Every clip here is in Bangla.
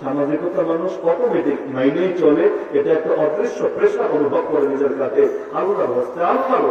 সামাজিকতা মানুষ অটোমেটিক মাইনেই চলে, এটা একটা অদৃশ্য প্রেশার অনুভব করে নিজের কাছে আল্লাহ হস্তে আল্লাহ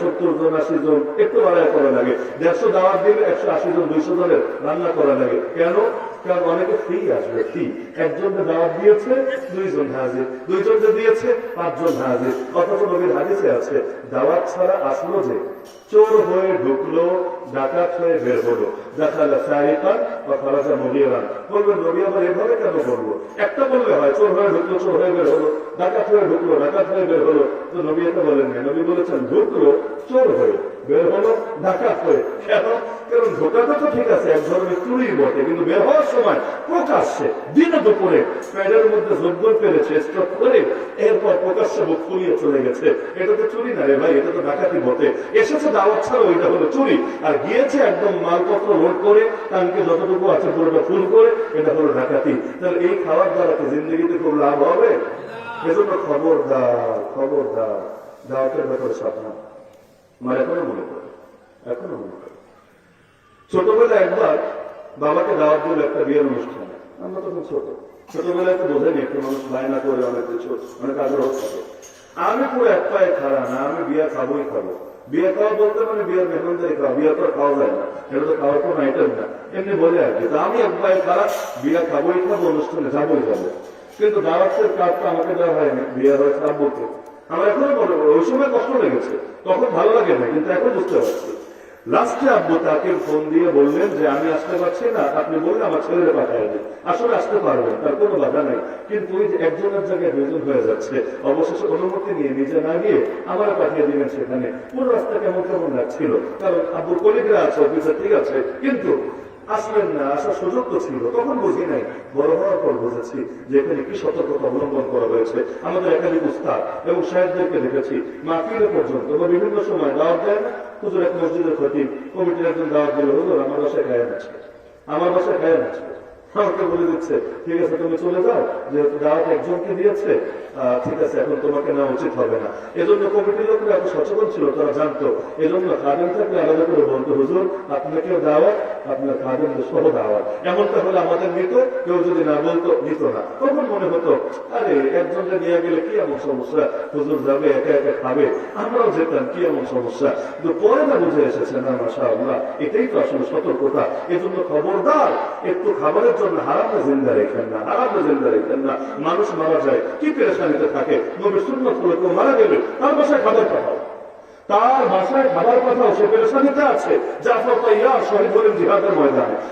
সত্তর জন, আশি জন, একটু বাড়ায় করা লাগে। দেড়শো দাওয়াত দিলে একশো আশি জন, দুইশো জনের রান্না করা লাগে। কেন? কারণ অনেকে ফ্রি আসবে ফ্রি একজন দাওয়াত দিয়েছে, দুইজন হাজির। দুইজনকে দিয়েছে, পাঁচজন হাজির। অথচ নবীর হাদিসে আছে, দাওয়াত ছাড়া আসলো যে চোর হয়ে ঢুকলো, ডাকাত হয়ে বের হলো। বা নবী এভাবে কেন করব? একটা বললে হয়, চোর হয়ে ঢুকলো, চোর হয়ে বের হলো। ডাকাত হয়ে ঢুকলো, ডাকাত হয়ে বের হলো। তো নবী এটা বলেন নবী বলেছেন, ঢুকলো, চোর হয়ে বের হলো, ডাকাত হয়ে। কারণ ঢোকাটা তো ঠিক আছে, এক ধরনের চুরি বটে কিন্তু বের হওয়ার সময় প্রকাশ্যে, দিনে দুপুরে প্যাডের মধ্যে যোগ্য পেরেছে স্ট্রোক করে এরপর প্রকাশ্যে মুখ ফুলিয়ে চলে গেছে। এটা তো চুরি না রে ভাই, এটা তো ডাকাতি বটে। এসেছে দাওয়াত ছাড়া ওইটা হলো চুরি। আর গিয়েছে একদম মালপত্র লোড করে, টাঙ্কে যতটুকু আছে পুরোটা ফুল করে, এটা হলো ডাকাতি। তাহলে এই খাওয়ার দ্বারা কি জিন্দগিতে খুব লাভ হবে? এজন্য খবরদার খবরদার, দাওয়াতের ব্যাপারে সাবধান। মানে এখনও মনে পড়ে? এখনও মনে পড়ে? ছোটবেলায় একবার বাবাকে দাওয়াত দিল একটা বিয়ের অনুষ্ঠানে। আমরা তখন ছোট। ছোটবেলায় তো বোঝেনি একটু মানুষ বায়না করে অনেক কিছু অনেক আগ্রহ থাকে আমি পুরো এক পায়ে খাড়া না, আমি বিয়ে খাবোই খাব। বিয়ে খাওয়া বলতে মানে বিয়ের মেহমানদারি খাওয়া, বিয়ে তো খাওয়া যায় না, এটা তো খাওয়ার কোনো আইটেম না। এমনি বলে আর কি আমি এক পায়ে খাড়া, বিয়ে খাবোই খাব, অনুষ্ঠানে যাবোই যাব। কিন্তু দাওয়াতের কার্ডটা আমাকে দেওয়া হয়নি বিয়ে হয়েছে আব্বুকে আমার এখনও মনে পড়ে, ওই সময় কষ্ট লেগেছে, তখন ভালো লাগে না কিন্তু এখন বুঝতে পারছি। লাস্টে আব্বু তাকে ফোন দিয়ে বললেন যে, আমি আসতে পারছি না। আপনি বললেন, আমার ছেলেরা পাঠায় দিন। আসলে আসতে পারবেন, তার কোনো বাধা নাই। কিন্তু ওই যে একজনের জায়গায় দুজন হয়ে যাচ্ছে, অবশেষে অনুমতি নিয়ে নিজে না গিয়ে আমার পাঠিয়ে দিবেন সেখানে। পুরো রাস্তা কেমন কেমন লাগছিল? কারণ আব্বুর কলিগরা আছে অফিসার ঠিক আছে, কিন্তু আসলেন না, আসার সুযোগ তো ছিল, তখন বুঝি নাই। বড় হওয়ার পর বুঝেছি যে এখানে কি সতর্কতা অবলম্বন করা হয়েছে। আমাদের এখানে উস্তাদ এবং সাহেবদেরকে দেখেছি। মাহফিলে পর্যন্ত বা বিভিন্ন সময় দাওয়াত দেয় না। হুজুর এক মসজিদের ক্ষতি কমিটির একজন দাওয়াত দিল, হুজুর, আমার বাসায় খায় আছে। আমার বাসায় খায় আছে। আমাকে বলে দিচ্ছে, ঠিক আছে, তুমি চলে যাও, যেহেতু দাওয়াত একজনকে দিয়েছে ঠিক আছে, এখন তোমাকে নেওয়া উচিত হবে না। এজন্য কমিটির লোকরা এত সচেতন ছিল, তারা জানতো। এজন্য খাদেম থাকলে আলাদা করে বলতো, হুজুর, আপনাকেও দাওয়াত, আপনার খাদেমদের সহ দাওয়াত। এমনটা হলে আমাদের নিত, কেউ যদি না বলতো, নিত না। তখন মনে হতো, আরে, একজনকে নিয়ে গেলে কি এমন সমস্যা? হুজুর যাবে, একা একা খাবে। আমরাও যেতাম, কি এমন সমস্যা? কিন্তু পরে না বুঝে এসেছে, না মাসা আল্লাহ এটাই তো আসলে সতর্কতা। এজন্য খবরদার, একটু খাবারের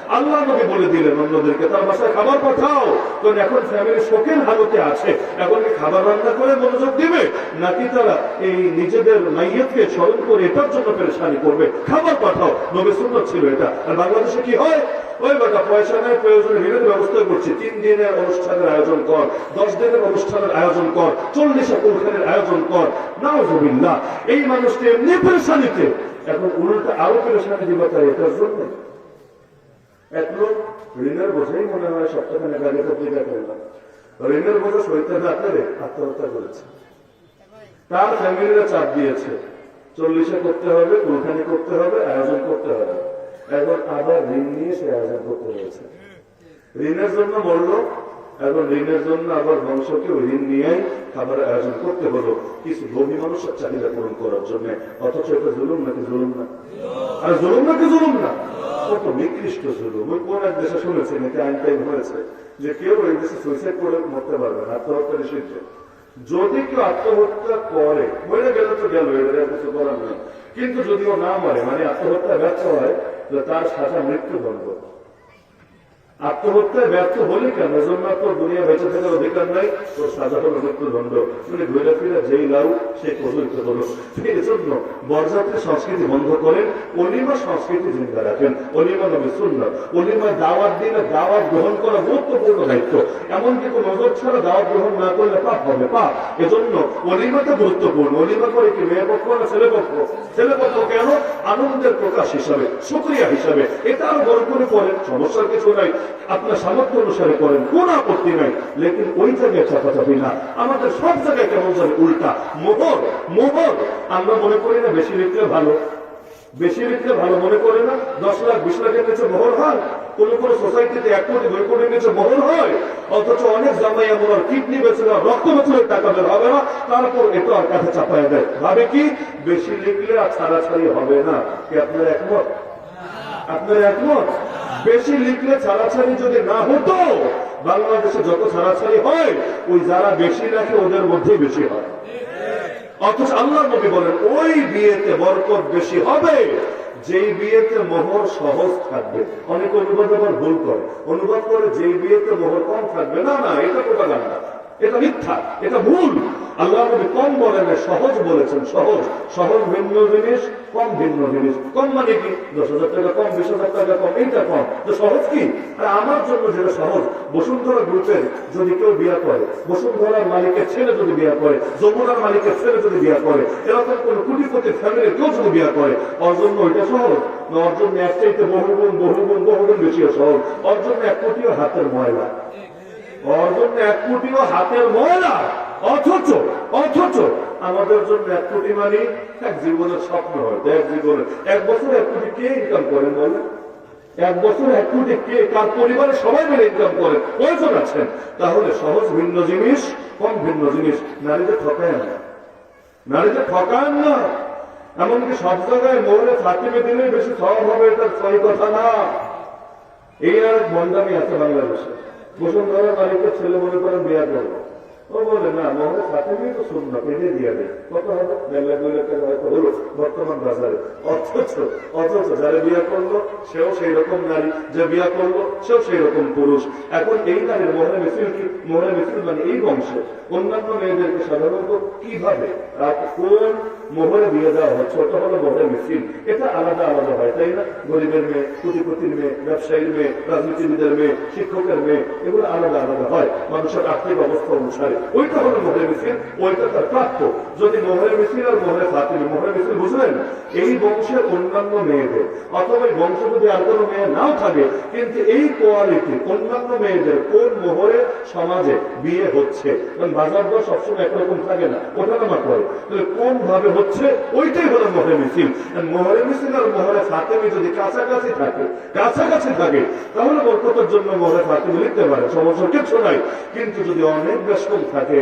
আল্লাহ নবী বলে দিলেন, অন্যদেরকে তার বাসায় খাবার পাঠাও। কারণ এখন ফ্যামিলি শোকের হালতে আছে। এখন কি খাবার রান্না করে মনোযোগ দিবে? নাকি তারা এই নিজেদের মাইয়তকে স্মরণ করে এটার জন্য পেরেশানি করবে? খাবার পাঠাও। নবী সুন্নত ছিল এটা। আর বাংলাদেশে কি হয়? ওই বেটা পয়সা নেই প্রয়োজনে ঋণের ব্যবস্থা করছি। তিন দিনের অনুষ্ঠানের আয়োজন কর, দশ দিনের অনুষ্ঠানের আয়োজন কর, চল্লিশে কুলখানের আয়োজন কর। নাউজুবিল্লাহ, এই মানুষকে এমনি পেরেশানিতে। এখন উল্টা আরও পেরেশানি দিবা তাই এটার জন্য। এক লোক ঋণের বোঝাই মনে হয় সপ্তাহখানে আগে পত্রিকা ঋণের বোঝা সইতে না আত্মহত্যা করেছে। তার ফ্যামিলিরা চাপ দিয়েছে। চল্লিশে করতে হবে, কুলখানি করতে হবে, আয়োজন করতে হবে। এখন আবার ঋণ নিয়ে সে আয়োজন করতে হয়েছে। ঋণের জন্য বলল এখন ঋণের জন্য আবার বংশকে ঋণ নিয়েই খাবার আয়োজন করতে হলো। কিছু লোভী মানুষের চাহিদা পূরণ করার জন্য। অথচ এটা জুলুম নাকি জুলুম না? আর জুলুম নাকি জুলুম না? কত নিকৃষ্ট জুলুম। ওই কোন এক দেশে শুনেছেন এতে আইন টাইম হয়েছে, যে কেউ এই দেশে সুইসাইড করে মরতে পারবে না, আত্মহত্যা নিষিদ্ধ। যদি কেউ আত্মহত্যা করে, মরে গেলে তো গেল আর কিছু করার নেই। কিন্তু যদিও না মরে মানে আত্মহত্যা ব্যর্থ হয় তার সাজা মৃত্যুদণ্ড আত্মহত্যায় ব্যর্থ হলে কেন? এজন্য তোর দুনিয়া বেঁচে থাকার অধিকার নাই, তোর সাজা হলো মৃত্যুদণ্ড। মানে ঘুরে ফিরে যেই লাউ, সে প্রচলিত হলো। এই জন্য বরযাত্রী সংস্কৃতি বন্ধ করেন, অলিমা সংস্কৃতি জিন্দা রাখেন। অলিমা নবী সুন্নত। অলিমা দাওয়াত দিলে দাওয়াত গ্রহণ করা গুরুত্বপূর্ণ দায়িত্ব। এমনকি কোন নজর ছাড়া দাওয়াত গ্রহণ না করলে পাপ হবে, পাপ। এজন্য অলিমাটা গুরুত্বপূর্ণ। অলিমা করে কি মেয়ে পক্ষ না ছেলে পক্ষ? ছেলে পক্ষ কেন? আনন্দের প্রকাশ হিসাবে, সুক্রিয়া হিসাবে। এটা আরও বড় করে পড়েন, সমস্যার কিছু নাই। আপনার সামর্থ্য অনুসারে করেন, কোন আপত্তি নাই। লেকিন ওই জায়গায় চাপাচাপি না। আমাদের সব জায়গায় কেমন জানে উল্টা। মোহর মোহর। আমরা মনে করি না বেশি লিখলে ভালো। বেশি লিখলে ভালো মনে করে না। দশ লাখ, বিশ লাখের নিচে মোহর হয়। কোন কোন সোসাইটিতে এক কোটি, দুই কোটির নিচে মোহর হয়। অথচ অনেক জামাই এমন আর কিডনি বেচলে রক্ত বেচলে টাকা বের হবে না। তারপর এটা আর কাছে চাপায় দেয়। ভাবে কি? বেশি লিখলে আর ছাড়াছাড়ি হবে না। কি আপনার একমত? আপনার একমত? বেশি লিখলে ছাড়াছাড়ি যদি না হতো, বাংলাদেশে যত ছাড়াছাড়ি হয়, ওই যারা বেশি রাখে ওদের মধ্যে বেশি হয়। অথচ আল্লাহ নবী বলেন, ওই বিয়েতে বরকত বেশি হবে, যেই বিয়েতে মোহর সহজ থাকবে। অনেক অনুবাদ আবার ভুল করে। অনুবাদ করে, যেই বিয়েতে মোহর কম থাকবে। না না, এটা প্রোপাগান্ডা। এটা মিথ্যা, এটা ভুল। আল্লাহ নবী কম বলেন সহজ বলেছেন, সহজ। সহজ ভিন্ন জিনিস, কম ভিন্ন জিনিস। কম মানে কি? দশ হাজার টাকা কম, বিশ হাজার টাকা কম, এইটা কম। তো সহজ কি? আমার জন্য যেটা সহজ, বসুন্ধরা গ্রুপের যদি কেউ বিয়া করে, বসুন্ধরার মালিকের ছেলে যদি বিয়া করে, যমুনার মালিকের ছেলে যদি বিয়া করে, এরকম কোন কোটিপতি ফ্যামিলির কেউ যদি বিয়া করে, ওর জন্য ওইটা সহজ? না, ওর জন্য এক চাইতে বহুগুণ বহুগুণ বহুগুণ বেশি সহজ। ওর জন্য এক কোটিও হাতের ময়লা। এক হাতের ময়লা অথচ অথচ আমাদের জন্য এক কোটি মানে এক জীবনের স্বপ্ন হয় এক জীবনের এক বছর এক কোটি কে ইনকাম করেন বলেন এক বছর এক কোটি কে কার পরিবারে সবাই মিলে ইনকাম করে? আছেন? তাহলে সহজ ভিন্ন জিনিস, কম ভিন্ন জিনিস, নারীদের ঠকায় না। নারীদের ঠকান না। এমনকি সব জায়গায় মহিলা ফাতিমে দিলে বেশি সব হবে এটা সহি কথা না। এই আর বন্ডামি আছে বাংলাদেশে। বসুন্ধরা বাড়িতে ছেলে মনে করেন বিয়া করব ও বলে, না তো শুন না দিয়ে দেয় কত হবে? লাখ দুই টাকা হলো বর্তমান বাজারে। অথচ অথচ যারা বিয়া করল, সেও সেই রকম নারী, যে বিয়া করল, সেও সেই রকম পুরুষ। এখন এই কি মিছিল মানে এই বংশে। অন্যান্য মেয়েদেরকে সাধারণত কীভাবে কোন মোহরে দিয়ে দেওয়া হয়? ছোট হলো মোহরে মিছিল এটা আলাদা আলাদা হয়, তাই না? গরিবের মেয়ে, কোটিপতির মেয়ে, ব্যবসায়ীর মেয়ে, রাজনীতিবিদের মেয়ে, শিক্ষকের মেয়ে, এগুলো আলাদা আলাদা হয়। মানুষের আর্থিক অবস্থা অনুসারে। ওইটা হলো মোহরে মিছিল, ওইটা তার প্রাপ্য। যদি মোহরে মিছিল আর মোহরে ফাতিমি মোহরে মিছিল বুঝলেন? এই বংশের অন্যান্য মেয়েদের, অথবা এই বংশ যদি আর কোনো মেয়ে নাও থাকে, কিন্তু এই কোয়ালিটি অন্যান্য মেয়েদের কোন মোহরে সমাজে বিয়ে হচ্ছে? কারণ বাজার দর সবসময় একরকম থাকে না ওঠানামা করে তাহলে কোন ভাবে হচ্ছে? ওইটাই হলো মোহরে মিছিল। মোহরে মিছিল আর মোহরে ফাতেমি যদি কাছাকাছি থাকে কাছাকাছি থাকে, তাহলে বরকতের জন্য মোহরে ফাতেমি লিখতে পারে, সমস্যা কিছু নাই। কিন্তু যদি অনেক ব্যস্তম থাকে।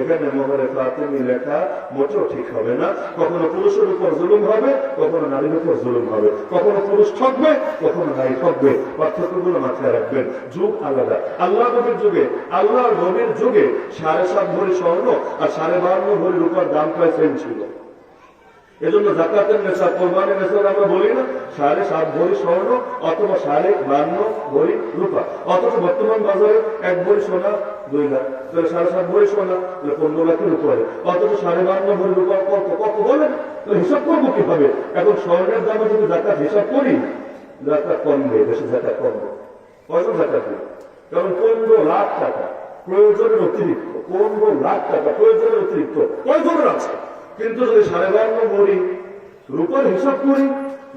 এখানে মোহরে ফাতেমি লেখা মোটেও ঠিক হবে না। কখনো পুরুষের উপর জুলুম হবে, কখনো নারীর উপর জুলুম হবে। কখনো পুরুষ ঠকবে, কখনো নারী ঠকবে। পার্থক্যগুলো মাথায় রাখবেন। যুগ আলাদা। আল্লাহ নবীর যুগে আল্লাহ নবীর যুগে সাড়ে সাত ভরি স্বর্ণ আর সাড়ে বারো ভরি রূপার দাম প্রায় সেম ছিল। এজন্য জাকাতের নেশা কোরবানের নেশা আমরা বলি না। সাড়ে সাত ভরি স্বর্ণ অথবা সাড়ে বান্ন ভরি রূপা। অথচ বর্তমান বাজারে এক ভরি সোনা দুই লাখ। সাড়ে সাত ভরি সোনা, তাহলে পনেরো লাখের উপরে। অথচ সাড়ে বান্ন ভরি রূপা কত? কত বলেন? তাহলে হিসাব করব কীভাবে? এখন স্বর্ণের দামে যদি জাকাত হিসাব করি, জাকাত কমবে দেশে জাকাত কমবে কয়জন জাকাত দিবে কারণ পনেরো লাখ টাকা। প্রয়োজনের অতিরিক্ত, পনেরো লাখ টাকা প্রয়োজনের অতিরিক্ত। কয়জনের আছে? কিন্তু যদি সাড়ে বান্ন ভরি, রূপের হিসাব করি,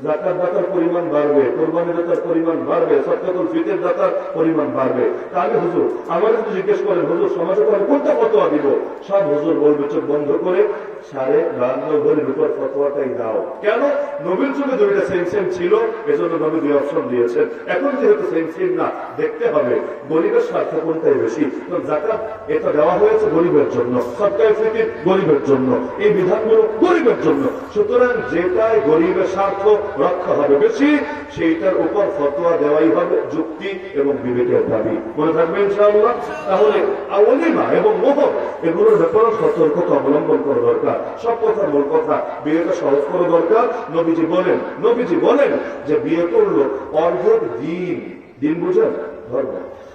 জাকাত দাতার পরিমাণ বাড়বে কোরবানি দাতার পরিমাণ বাড়বে সৎকাতুল ফিতের দাতার পরিমাণ বাড়বে। তাহলে হুজুর, আমার যদি জিজ্ঞেস করেন, হুজুর, সমাজে কোনটা কত দিব? সব হুজুর বলবে, চোখ বন্ধ করে সাড়ে বান্ন ভরি রূপার ফতোয়াটাই দাও। কেন? নবীন যুগে দুইটা সেম সেম ছিল, এজন্য নবী দুই অপশন দিয়েছেন। এখন যেহেতু সেম সেম না, দেখতে হবে, গরিবের স্বার্থ কোনটাই বেশি? তো জাকাত এটা দেওয়া হয়েছে গরিবের জন্য সরকারি ফিকির, গরিবের জন্য। এই বিধানগুলো গরিবের জন্য। সুতরাং যেটাই গরিবের স্বার্থ রক্ষা হবে বেশি, সেইটার উপর ফতোয়া দেওয়াই হবে যুক্তি এবং বিবেকের দাবি। মনে থাকবে ইনশাআল্লাহ? তাহলে অলিমা এবং মোহর এগুলোর ব্যাপারে সতর্কতা অবলম্বন করা দরকার। সব কথা, মূল কথা। বিয়েটা সহজ করা দরকার। নবীজি বলেন নবীজি বলেন যে বিয়ে করল অর্ধেক দিন। দিন বুঝেন? ধর্ম।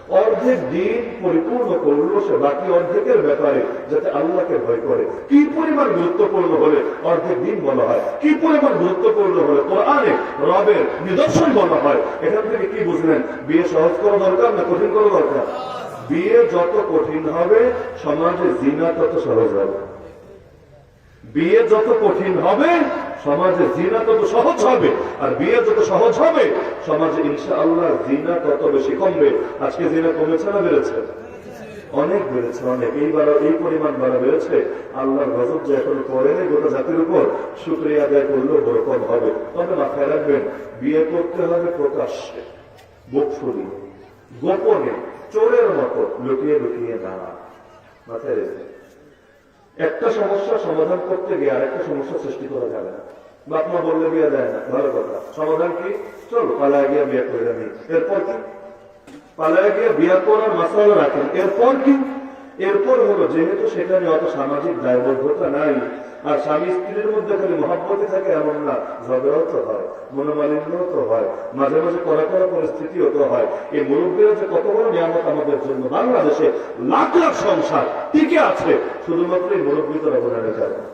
অর্ধেক দিন পরিপূর্ণ করল সে, বাকি অর্ধেকের ব্যাপারে যাতে আল্লাহকে ভয় করে। কি পরিমাণ গুরুত্বপূর্ণ হলে অর্ধেক দিন বলা হয়? কি পরিমাণ গুরুত্বপূর্ণ হলে কোরআনে রবের নিদর্শন বলা হয়? এখান থেকে কি বুঝলেন? বিয়ে সহজ করা দরকার না কঠিন করা দরকার? বিয়ে যত কঠিন হবে, সমাজে জিনা তত সহজ হবে। বিয়ে যত কঠিন হবে, সমাজে জিনা তত সহজ হবে। আর বিয়ে যত সহজ হবে, সমাজে ইনশা আল্লাহ জিনা তত বেশি কমবে। আজকে জিনা কমেছে না বেড়েছে? অনেক বেড়েছে, অনেক। এইবার এই পরিমাণ বাড়া বেড়েছে। আল্লাহর গজব যে এখন করেনি গোটা জাতির উপর, শুক্রিয়া আদায় করলেও বড় কম হবে। তবে মাথায় রাখবেন, বিয়ে করতে হবে প্রকাশ্যে, বুক গোপনে, চোরের মতো, লুকিয়ে লুকিয়ে না। মাথায় রেখে। একটা সমস্যা সমাধান করতে গিয়ে আরেকটা সমস্যা সৃষ্টি করা যাবে না। বাপমা বললে বিয়ে দেয় না, ভালো কথা। সমাধান কি? চলো, পালায় গিয়ে বিয়ে করে নি এরপর কি? পালায় গিয়ে বিয়ে করার মাসালা রাখেন এরপর কি? এরপর হলো, যেহেতু সেখানে অত সামাজিক দায়বদ্ধতা নাই আর স্বামী স্ত্রীর মধ্যে খালি মহাব্বতে থাকে এমন না, ঝগড়াও তো হয়, মনোমালিন্যও তো হয়, মাঝে মাঝে করা করা পরিস্থিতিও তো হয়। এই মুরব্বীরা যে কত বড় নিয়ামত আমাদের জন্য। বাংলাদেশে লাখ লাখ সংসার টিকে আছে, শুধুমাত্র এই মুরব্বীদের অবদানের কারণে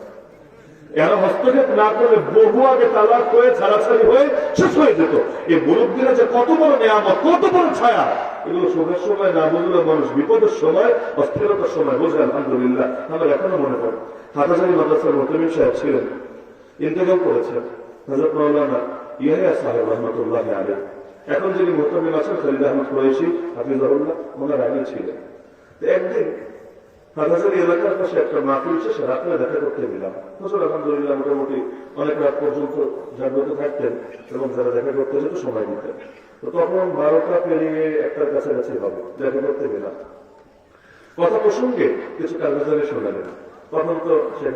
এরা হস্তক্ষেপ না করলে বহু আগে তালাক হয়ে, ছাড়াছাড়ি হয়ে শেষ হয়ে যেত। এই মুরব্বীরা যে কত বড় নিয়ামত, কত বড় ছায়া এগুলো সুখের সময় না বুঝলে মানুষ বিপদের সময়, অস্থিরতার সময়, বোঝে, আলহামদুলিল্লাহ। আমার এখনও মনে পড়ে। হাটাজারি মাদ্রাসার মতমিন সাহেব ছিলেন। ইন্তেকাল করেছেন। হজরত মৌলানা ইয়াহিয়া সাহেব রহমতুল্লাহ আলী এখন যিনি মোহতমিম আছেন, খালিদ আহমদ কুরাইশি, হাফিজাহুল্লাহ, ওনার আগে ছিলেন। একদিন হাটাজারি এলাকার পাশে একটা মাহফিল শেষে রাত্রে দেখা করতে গেলাম। হুজুর আলহামদুলিল্লাহ, মোটামুটি অনেক রাত পর্যন্ত জাগ্রত থাকতেন এবং যারা দেখা করতে যেত সময় দিতেন। তো তখন বারোটা পেরিয়ে একটার কাছাকাছি হবে, দেখা করতে গেলাম। কথা প্রসঙ্গে কিছু কাগজারে শোনালেন তখন তো শেখ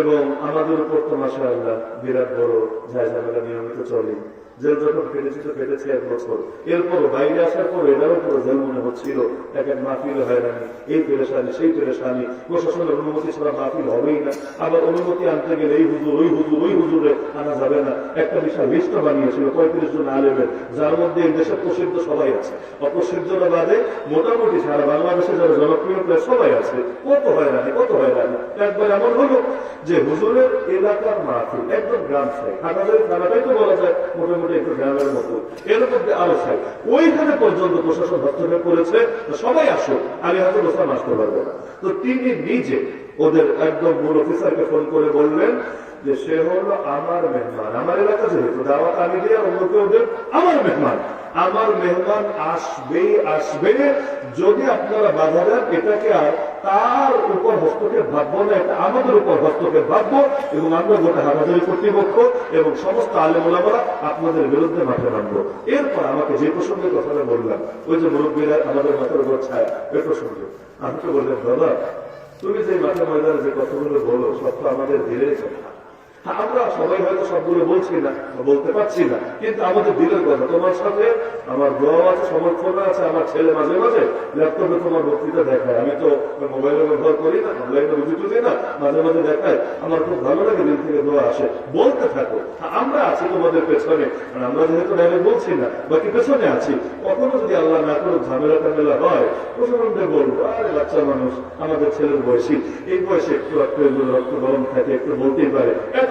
এবং আমাদের উপর তো মাসা আল্লাহ বিরাট বড় ঝামেলা নিয়মিত চলে। জেল যখন কেটেছি তো এক বছর। এরপর বাইরে আসার পর এটারও পুরো জেল মনে হচ্ছিল এক এক মাহফিল হয়রানি এই পেরেশানি, সেই পেরেশানি। প্রশাসনের অনুমতি ছাড়া মাহফিল হবেই না। আবার অনুমতি আনতে গেলে এই হুজুর, ওই হুজুর, ওই হুজুরে আনা যাবে না। একটা বিশাল লিস্ট বানিয়েছিল পঁয়ত্রিশ জন আলেমের, যার মধ্যে এই দেশের প্রসিদ্ধ সবাই আছে। অপ্রসিদ্ধরা বাদে মোটামুটি সারা বাংলাদেশে যারা জনপ্রিয়, প্রায় সবাই আছে। কত হয়রানি কত হয়রানি একবার এমন হলো যে হুজুরের এলাকার মাহফিল, একদম গ্রাম সাইড থানাটাই তো বলা যায়, মোটামুটি মতো। আরও ওইখানে পর্যন্ত প্রশাসন হস্তক্ষেপ করেছে। সবাই আসো আলী হাতে বসলাম আসতে পারবে না। তো তিনি নিজে ওদের একদম মূল অফিসারকে ফোন করে বললেন যে সে হলো আমার মেহমান। আমার এলাকা যেহেতু দাওয়াত আমি দিয়ে অন্য কেউ দেন আমার মেহমান। আমার মেহমান আসবে আসবে। যদি আপনারা বাধা দেন এটাকে আর তার উপর হস্তক্ষেপ ভাববো না এটা আমাদের উপর হস্তক্ষেপ ভাববো এবং আমরা গোটা হাজারি কর্তৃপক্ষ এবং সমস্ত আলেমুলামারা আপনাদের বিরুদ্ধে মাঠে নামবো। এরপর আমাকে যে প্রসঙ্গে কথাটা বললাম ওই যে মুরব্বীরা আমাদের মাথার উপর ছায় ওই প্রসঙ্গে। আমাকে বললেন দাদা তুমি যে মাঠে ময়দানে যে কথাগুলো বলো সব তো আমাদের ধীরে হ্যাঁ, আমরা সবাই হয়তো সবগুলো বলছি না বলতে পারছি না, কিন্তু আমাদের দিলের কথা। তোমার সাথে আমার দোয়া আছে সমর্থন আছে, আমার ছেলে মাঝে মাঝে ল্যাপটপে তোমার বক্তৃতা দেখায়। আমি তো মোবাইলে ব্যবহার করি না, অনলাইনে রুজি টুজি না, মাঝে মাঝে দেখায়। আমার খুব ভালো লাগে দিল থেকে দোয়া আসে। বলতে থাকো আমরা আছি তোমাদের পেছনে। আর আমরা যেহেতু ডাইরেক্ট বলছি না, বাকি পেছনে আছি। কখনো যদি আল্লাহ না করুক, ঝামেলা টামেলা হয়, প্রশাসনকে বলব, আরে বাচ্চা মানুষ, আমাদের ছেলের বয়সী। এই বয়সে একটু একটু রক্ত গরম থাকে, একটু বলতেই পারে। এত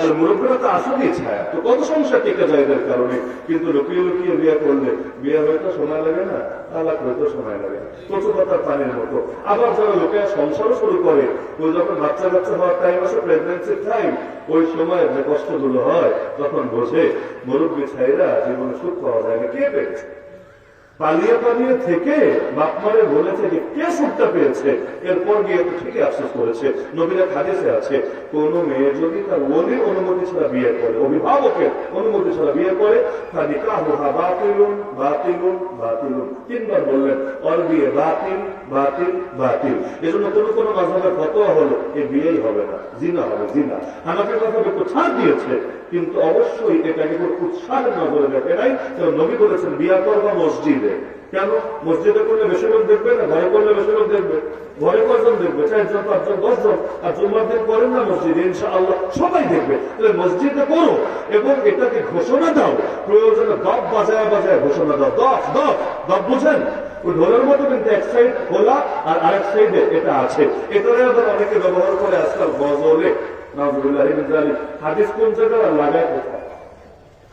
তাহলে মুরব্বীরা তো ছায়া তো কত টিকে যায় এদের কারণে? কিন্তু লুকিয়ে লুকিয়ে বিয়ে করলে? বিয়ে হয়তো সময় লাগে না পানির মতো। আবার শুরু করে যখন বাচ্চা হওয়ার টাইম কষ্টগুলো হয়, তখন বোঝে, মুরব্বী ছাইরা জীবনে সুখ পাওয়া যায় না। কে পেয়েছে? পালিয়ে পালিয়ে থেকে বাপমারে বলেছে যে কে সুখটা পেয়েছে? এরপর গিয়ে তো ঠিকই আফসোস করেছে। নবীরা হাদিসে আছে, কোন মেয়ে যদি তার ওলির অনুমতি ছাড়া বিয়ে করে, অভিভাবকের অনুমতি ছাড়া বিয়ে করে, তার নিকাহুহা বাতিলুন বাতিলুন বাতিলুন। তিনবার বললেন ওর বিয়ে বাতিল বাতিল বাতিল। এজন্য কোন কোন মাঝাবের ফতোয়া হলো, এ বিয়েই হবে না, জিনা হবে, জিনা। আমাকে কথা ছাড় দিয়েছে, কিন্তু অবশ্যই এটাকে উৎসাহের নজরে দেখে নাই। নবী বলেছেন, বিয়া করবা মসজিদে। কেন? মসজিদে করলে বেশি লোক দেখবে না? ঘরে করলে বেশি লোক দেখবে? ঘরে কজন দেখবে? চারজন, পাঁচজন, দশজন? আর জুম্মার দিন করেন না মসজিদে? ইনশা আল্লাহ সবাই দেখবে। তাহলে মসজিদে করো এবং এটাকে ঘোষণা দাও। প্রয়োজনে দপ বাজায় বাজায় ঘোষণা দাও। দপ দপ দপ বুঝেন? ঢোলের মতো কিন্তু এক সাইড খোলা আর আরেক সাইডে এটা আছে। এটারে আবার অনেকে ব্যবহার করে আজকাল গজলে। হাদিস কোন জায়গায় আর লাগায় কোথায়?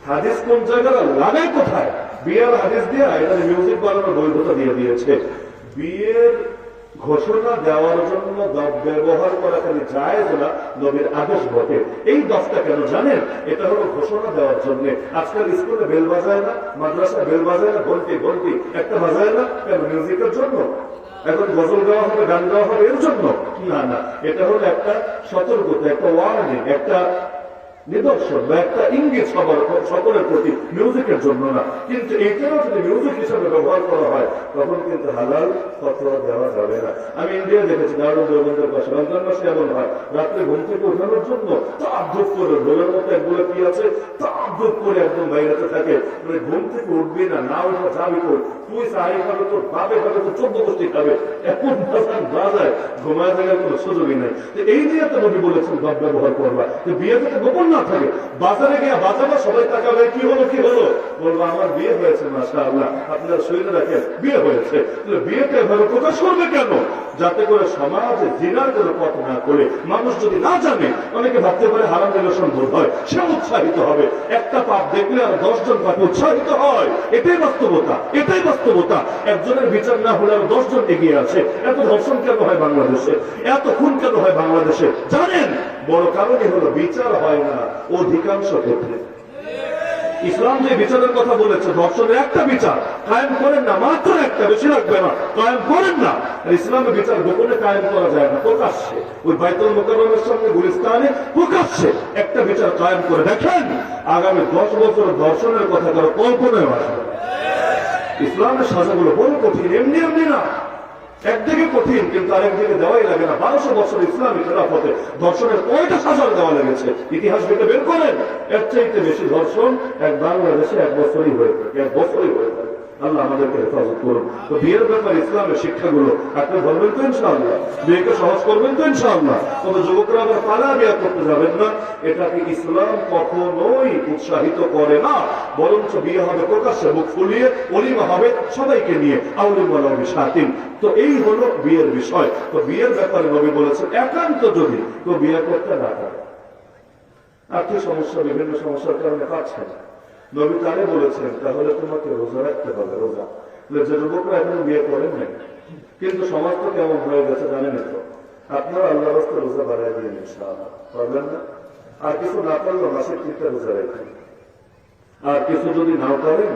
হাদিস কোন জায়গায় আর লাগায় কোথায়? বিয়ের হাদিস দিয়ে এটা মিউজিক বানানোর বৈধতা দিয়ে দিয়েছে। বিয়ের ঘোষণা দেওয়ার জন্য দব ব্যবহার করা খালি যায় না, নবীর আদেশ ঘটে এই দশটা কেন জানেন? এটা হলো ঘোষণা দেওয়ার জন্য। আজকাল স্কুলে বেল বাজায় না মাদ্রাসা বেল বাজায় না, ঘন্টি ঘন্টি, একটা বাজায় না, কেন মিউজিকের জন্য? এখন গজল গাওয়া হবে, গান গাওয়া হবে, এর জন্য? না না। এটা হলো একটা সতর্কতা, একটা ওয়ার্নিং একটা নিদর্শন বা একটা ইঙ্গিত সবার সকলের প্রতি মিউজিকের জন্য না। কিন্তু এটাও যদি মিউজিক হিসাবে ব্যবহার করা হয়, তখন কিন্তু হালাল ফতোয়া দেওয়া যাবে না। আমি ইন্ডিয়া দেখেছি, দারুণ দেবন্দের পাশে। রমজান মাসে এমন হয়, রাত্রে ঘুম থেকে উঠানোর জন্য তার ধূপ করে ঢোলের মতো একগুলো কি আছে? তাপ ধূপ করে একদম বাইরেতে থাকে। মানে ঘুম থেকে উঠবি না না ওঠা যাবি কর তুই চাই খাবে তোর বাপে খাবে তোর চোদ্দ গোষ্ঠী খাবে। এখন বাজার বাজায় ঘুমায় থাকার কোনো সুযোগই নাই। এই নিয়ে তো নবী বলেছেন দব ব্যবহার করবা। যে বিয়ে থেকে গোপন না থাকে। বাজারে গিয়ে বাজারে সবাই তাকাবে কি হলো কি হলো? বলব, আমার বিয়ে হয়েছে মাসা আল্লাহ আপনারা শরীরে রাখেন, বিয়ে হয়েছে। বিয়েতে এভাবে প্রকাশ করবে কেন? যাতে করে সমাজে জিনার কোনো পথ না করে। মানুষ যদি না জানে, অনেকে ভাবতে পারে হারাম রিলেশন ভুল হয়, সে উৎসাহিত হবে। একটা পাপ দেখলে আর দশজন পাপ উৎসাহিত হয়। এটাই বাস্তবতা এটাই বাস্তবতা। একজনের বিচার না হলে আর দশজন এগিয়ে আছে। এত ধর্ষণ কেন হয় বাংলাদেশে? এত খুন কেন হয় বাংলাদেশে? জানেন, বড় কারণই হলো বিচার হয় না অধিকাংশ ক্ষেত্রে। ইসলাম যে বিচারের কথা বলেছে ধর্ষণের একটা বিচার, কায়েম করেন না, মাত্র একটা, বেশি রাখবে না, কায়েম করেন না। ইসলামের বিচার গোপনে কায়েম করা যায় না, প্রকাশ্যে। ওই বাইতুল মোকারমের সামনে গুলিস্তানে প্রকাশ্যে একটা বিচার কায়েম করে দেখেন, আগামী দশ বছর ধর্ষণের কথা কারও কল্পনায় আসবে। ইসলামের সাজাগুলো বড় কঠিন, এমনি এমনি না। একদিকে কঠিন, কিন্তু আরেকদিকে দেওয়াই লাগে না। বারোশো বছর ইসলামী খেলাফতে ধর্ষণের কয়টা সাজা দেওয়া লেগেছে? ইতিহাস বের করেন, এর চাইতে বেশি ধর্ষণ এক বাংলাদেশে এক বছরই হয়ে থাকে, এক বছরই হয়ে থাকে। আল্লাহ আমাদেরকে হেফাজত করুন। তো বিয়ের ব্যাপারে, ইসলামের শিক্ষাগুলো, আপনি ধরবেন তো ইনশাআল্লাহ। বিয়েকে সহজ করবেন তো ইনশাআল্লাহ। তবে যুবকরা আবার পালা বিয়া করতে যাবেন না। এটাকে ইসলাম কখনোই উৎসাহিত করে না। বরঞ্চ বিয়ে হবে প্রকাশ্যে, মুখ ফুলিয়ে, অলিমা হবে সবাইকে নিয়ে আউলিমালা সাতিম তো এই হলো বিয়ের বিষয়। তো বিয়ের ব্যাপারে নবী বলেছেন, একান্ত যদি তো বিয়ে করতে না পারে আর্থিক সমস্যা বিভিন্ন সমস্যার কারণে পাচ্ছে না। নবী তারে বলেছেন, তাহলে তোমাকে রোজা রাখতে হবে, রোজা। যে যুবকরা এখনও বিয়ে করেন নাই, কিন্তু সমাজ তো কেমন হয়ে গেছে জানেন তো। আপনারা আল্লাহ রাস্তা রোজা বাড়াই দিয়ে ইনশাআল্লাহ। পারবেন না? আর কিছু না পারলেও মাসিক তিনটা রোজা রাখেন আর কিছু যদি নাও পারেন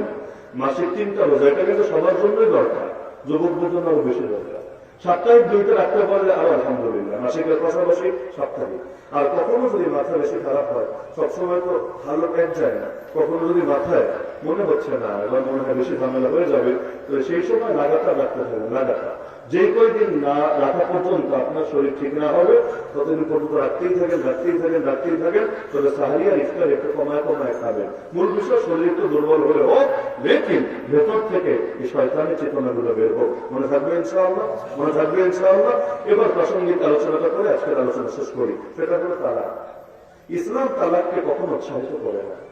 মাসিক তিনটা রোজা, এটা কিন্তু সবার জন্যই দরকার, যুবকদের জন্য আরও বেশি দরকার। সাপ্তাহিক দুইটা রাখতে পারলে আরও আলহামদুলিল্লাহ। মাসিকের পাশাপাশি সাপ্তাহিক। আর কখনো যদি মাথা বেশি খারাপ হয়, সবসময় তো ভালো পেট যায় না কখনো যদি মাথায় মনে হচ্ছে না, এবার মনে হয় বেশি ঝামেলা হয়ে যাবে। তো সেই সময় লাগাতার রাখতে হবে লাগাতার। যে কয়দিন না রাখা পর্যন্ত আপনার শরীর ঠিক না হবে, ততদিন পর্যন্ত রাখতেই থাকেন রাখতেই থাকেন রাখতেই থাকেন, তবে সাহারিয়া ইফতার একটু কমায় কমায় খাবেন। মূল বিষয়, শরীর একটু দুর্বল হলে হোক, লেকিন ভেতর থেকে এই শয়তানের চেতনাগুলো বের হোক। মনে থাকবে ইনশাআল্লাহ? মনে থাকবে ইনশাআল্লাহ? এবার প্রাসঙ্গিক আলোচনাটা করে আজকের আলোচনা শেষ করি। সেটা হলো তালাক। ইসলাম তালাককে কখনো উৎসাহিত করে না।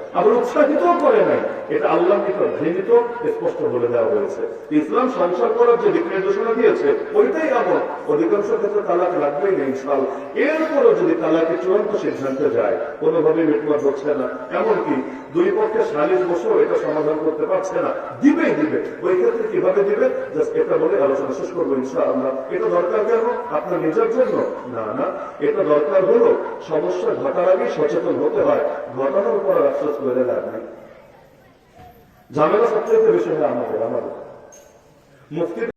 আবার উৎসাহিত করে নাই। এটা আল্লাহ নিকট ঘৃণিত স্পষ্ট বলে দেওয়া হয়েছে। ইসলাম সংসার করার যে দিক নির্দেশনা দিয়েছে, ওইটাই এমন। অধিকাংশ ক্ষেত্রে তালাক লাগবেই না ইনশাল এরপরও যদি তালাকে চূড়ান্ত সিদ্ধান্তে যায় কোনোভাবে মিটমাট হচ্ছে না। এমনকি দুই পক্ষে সালিশ বসেও এটা সমাধান করতে পারছে না। দিবেই দিবে। ওই ক্ষেত্রে কীভাবে দিবে? জাস্ট এটা বলে আলোচনা শেষ করব, ইনশাআল্লাহ। এটা দরকার কেন? আপনার নিজের জন্য? না না। এটা দরকার হলো সমস্যা ঘটার আগে সচেতন হতে হয়। ঘটানোর আর আফসোস করে লাভ নাই। ঝামেলা সবচেয়ে বেশি হয় আমাদের আমাদের। মুফতি